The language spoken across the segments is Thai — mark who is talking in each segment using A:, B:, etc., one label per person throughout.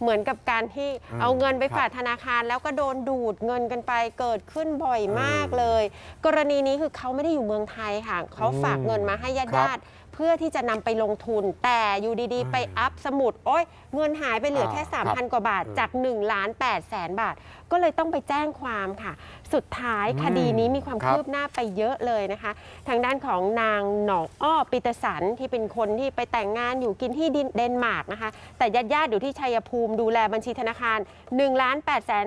A: เหมือนกับการที่
B: อืม
A: เอาเงินไป
B: ครับ
A: ฝากธนาคาร แล้วก็โดนดูดเงินกันไปเกิดขึ้นบ่อยมาก
B: อืม
A: เลย กรณีนี้คือเขาไม่ได้อยู่เมืองไทยค่ะเขาฝากเงินมาให้ญาติ
B: ครั
A: ญา
B: บ
A: ติๆเพื่อที่จะนำไปลงทุน แต่อยู่ดี
B: อืม
A: ๆไปอัพสมุด โอ้ยเงินหายไปเหลือแค่
B: อ่าครับ
A: 3,000 กว่าบาท
B: อืม
A: จาก1ล้าน8แสนบาท ก็เลยต้องไปแจ้งความค่ะ สุดท้าย
B: อืม
A: คดีนี้มีความ
B: ครับ
A: คืบหน้าไปเยอะเลยนะคะ ทางด้านของนางหนองอ้อปีเตอร์สันที่เป็นคนที่ไปแต่งงานอยู่กินที่ดินเดนมาร์กนะคะ แต่ญาติญาติๆอยู่ที่ชัยภูมิดูแลบัญชีธนาคาร1ล้าน8แสน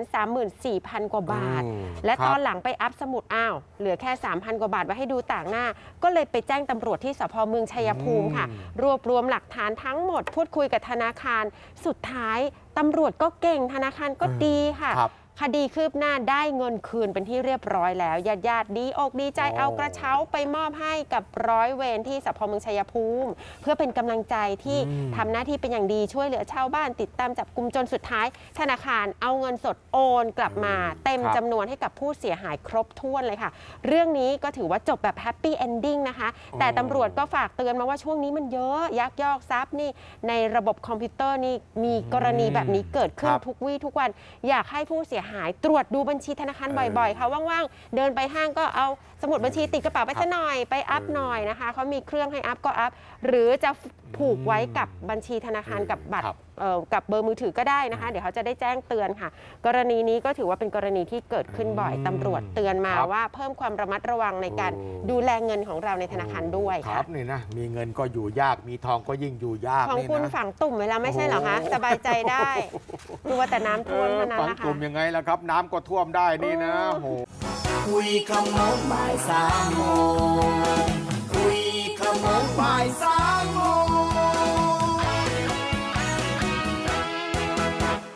A: 34,000กว่าบาท
B: อืม
A: และ
B: ครับ
A: ตอนหลังไปอัพสมุดอ้าวเหลือแค่ 3,000 กว่าบาทไว้ให้ดูต่างหน้า ก็เลยไปแจ้งตำรวจที่สพเมืองชัยภูมิค่ะ
B: อืม
A: รวบรวมหลักฐานทั้งหมด พูดคุยกับธนาคาร สุดท้ายตำรวจก็เก่งธนาคารก็ดีค่ะ
B: ครับ
A: คดีคืบหน้าได้เงินคืนเป็นที่เรียบร้อยแล้วญาติญาติๆดีอกดีใจ
B: โอ้
A: เอากระเช้าไปมอบให้กับร้อยเวรที่สพเมืองชัยภูมิ เพื่อเป็นกำลังใจที่
B: อืม
A: ทำหน้าที่เป็นอย่างดีช่วยเหลือชาวบ้านติดตามจับกลุ่มจนสุดท้าย ธนาคารเอาเงินสดโอนกลับมา เต็ม
B: ครับ
A: จำนวนให้กับผู้เสียหายครบถ้วนเลยค่ะ เรื่องนี้ก็ถือว่าจบแบบแฮปปี้เอนดิ้งนะคะ แต่ตำรวจก็ฝากเตือนมาว่าช่วงนี้มันเยอะยักยอกทรัพย์นี่ในระบบคอมพิวเตอร์นี่มีกรณีแบบนี้เกิดขึ้น
B: ครับ
A: ทุกวี่ทุกวันอยากให้ผู้เสียหาย ตรวจดูบัญชีธนาคาร
B: เออ
A: บ่อยๆค่ะว่างๆ เดินไปห้างก็เอาสมุดบัญชีติดกระเป๋าไป
B: ครับ
A: ซะหน่อยไปอัพ
B: เออ
A: หน่อยนะคะเขามีเครื่องให้อัพก็อัพหรือจะผูกไว้กับบัญชีธนาคาร
B: เออ
A: กับบัตร
B: ครับ
A: เอ่อกับเบอร์มือถือก็ได้นะคะ เดี๋ยวเขาจะได้แจ้งเตือนค่ะ กรณีนี้ก็ถือว่าเป็นกรณีที่เกิดขึ้นบ่อย
B: อืม
A: ตำรวจเตือนมา
B: ครับ
A: ว่าเพิ่มความระมัดระวังในการ
B: โอ้
A: ดูแลเงินของเราในธนาคารด้วย
B: ค
A: ค่ะ
B: รับนี่นะ มีเงินก็อยู่ยากมีทองก็ยิ่งอยู่ยาก
A: ของ
B: นี่
A: คุณ
B: นะ
A: ฝังตุ่มไว้แล้วไม่ใช่เหรอคะ
B: โอ้โห
A: สบายใจได้ดูว่าแต่น้ำท่วมเท่านั้น
B: ฝัง
A: นะคะ
B: กลุ่มยังไงล่ะครับ น้ำก็ท่วมได้นี่นะ
A: โอ้
B: โอ้โห
C: คุยขโมงบ่ายสามโมง